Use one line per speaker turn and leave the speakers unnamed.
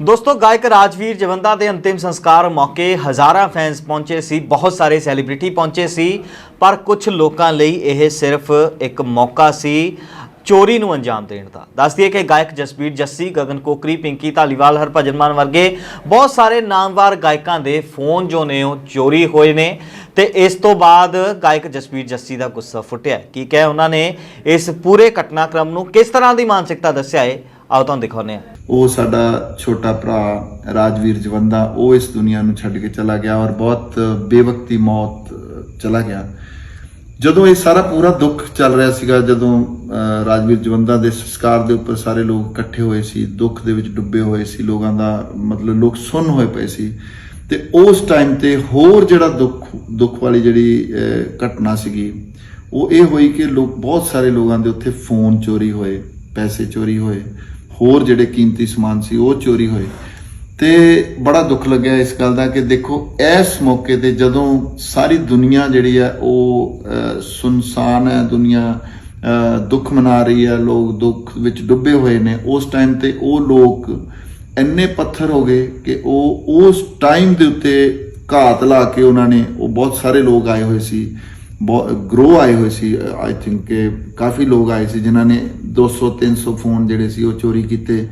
ਦੋਸਤੋ, ਗਾਇਕ ਰਾਜਵੀਰ ਜਵੰਦਾ ਦੇ ਅੰਤਿਮ ਸੰਸਕਾਰ ਮੌਕੇ ਹਜ਼ਾਰਾਂ ਫੈਨਸ ਪਹੁੰਚੇ ਸੀ, ਬਹੁਤ ਸਾਰੇ ਸੈਲੀਬ੍ਰਿਟੀ ਪਹੁੰਚੇ ਸੀ, ਪਰ ਕੁਝ ਲੋਕਾਂ ਲਈ ਇਹ ਸਿਰਫ ਇੱਕ ਮੌਕਾ ਸੀ ਚੋਰੀ ਨੂੰ ਅੰਜਾਮ ਦੇਣ ਦਾ। ਦੱਸ ਦਈਏ ਕਿ ਗਾਇਕ ਜਸਬੀਰ ਜੱਸੀ, ਗਗਨ ਕੋਕਰੀ, ਪਿੰਕੀ ਧਾਲੀਵਾਲ, ਹਰਭਜਨ ਮਾਨ ਵਰਗੇ ਬਹੁਤ ਸਾਰੇ ਨਾਮਵਾਰ ਗਾਇਕਾਂ ਦੇ ਫੋਨ ਜੋ ਨੇ ਉਹ ਚੋਰੀ ਹੋਏ ਨੇ ਤੇ ਇਸ ਤੋਂ ਬਾਅਦ ਗਾਇਕ ਜਸਬੀਰ ਜੱਸੀ ਦਾ ਗੁੱਸਾ ਫੁੱਟਿਆ। ਕੀ ਕਹਿ ਉਹਨਾਂ ਨੇ? ਇਸ ਪੂਰੇ ਘਟਨਾਕ੍ਰਮ ਨੂੰ ਕਿਸ ਤਰ੍ਹਾਂ ਦੀ ਮਾਨਸਿਕਤਾ ਦੱਸਿਆ ਹੈ ਆਓ ਤੁਹਾਨੂੰ ਦਿਖਾਉਂਦੇ ਹਾਂ।
ਉਹ ਸਾਡਾ ਛੋਟਾ ਭਰਾ ਰਾਜਵੀਰ ਜਵੰਦਾ, ਉਹ ਇਸ ਦੁਨੀਆ ਨੂੰ ਛੱਡ ਕੇ ਚਲਾ ਗਿਆ ਔਰ ਬਹੁਤ ਬੇਵਕਤੀ ਮੌਤ ਚਲਾ ਗਿਆ। ਜਦੋਂ ਇਹ ਸਾਰਾ ਪੂਰਾ ਦੁੱਖ ਚੱਲ ਰਿਹਾ ਸੀਗਾ, ਜਦੋਂ ਰਾਜਵੀਰ ਜਵੰਦਾ ਦੇ ਸੰਸਕਾਰ ਦੇ ਉੱਪਰ ਸਾਰੇ ਲੋਕ ਇਕੱਠੇ ਹੋਏ ਸੀ, ਦੁੱਖ ਦੇ ਵਿੱਚ ਡੁੱਬੇ ਹੋਏ ਸੀ, ਲੋਕਾਂ ਦਾ ਮਤਲਬ ਲੋਕ ਸੁੰਨ ਹੋਏ ਪਏ ਸੀ। ਤੇ ਉਸ ਟਾਈਮ ਤੇ ਹੋਰ ਜਿਹੜਾ ਦੁੱਖ ਦੁੱਖ ਵਾਲੀ ਜਿਹੜੀ ਘਟਨਾ ਸੀਗੀ, ਉਹ ਇਹ ਹੋਈ ਕਿ ਲੋਕ, ਬਹੁਤ ਸਾਰੇ ਲੋਕਾਂ ਦੇ ਉੱਥੇ ਫੋਨ ਚੋਰੀ ਹੋਏ, ਪੈਸੇ ਚੋਰੀ ਹੋਏ। ਹੋਰ ਜਿਹੜੇ ਕੀਮਤੀ ਸਮਾਨ ਸੀ, ਉਹ ਚੋਰੀ ਹੋਏ। ਤੇ ਬੜਾ ਦੁੱਖ ਲੱਗਿਆ ਇਸ ਗੱਲ ਦਾ ਕਿ ਦੇਖੋ, ਇਸ ਮੌਕੇ ਤੇ ਜਦੋਂ ਸਾਰੀ ਦੁਨੀਆ ਜਿਹੜੀ ਹੈ ਉਹ ਸੁਨਸਾਨ ਹੈ, ਦੁਨੀਆ ਦੁੱਖ ਮਨਾ ਰਹੀ ਹੈ, ਲੋਕ ਦੁੱਖ ਵਿੱਚ ਡੁੱਬੇ ਹੋਏ ਨੇ, ਉਸ ਟਾਈਮ ਤੇ ਉਹ ਲੋਕ ਇੰਨੇ ਪੱਥਰ ਹੋ ਗਏ ਕਿ ਉਹ ਉਸ ਟਾਈਮ ਦੇ ਉੱਤੇ ਘਾਤ ਲਾ ਕੇ ਉਹਨਾਂ ਨੇ, ਉਹ ਬਹੁਤ ਸਾਰੇ ਲੋਕ ਆਏ ਹੋਏ ਸੀ। ਗਰੋ ਆਏ ਹੋਏ ਸੀ ਆਈ ਥਿੰਕ ਕਿ ਕਾਫੀ ਲੋਕ ਆਏ ਸੀ ਜਿਨ੍ਹਾਂ ਨੇ 200 300 ਫੋਨ ਜਿਹੜੇ ਸੀ ਉਹ ਚੋਰੀ ਕੀਤੇ।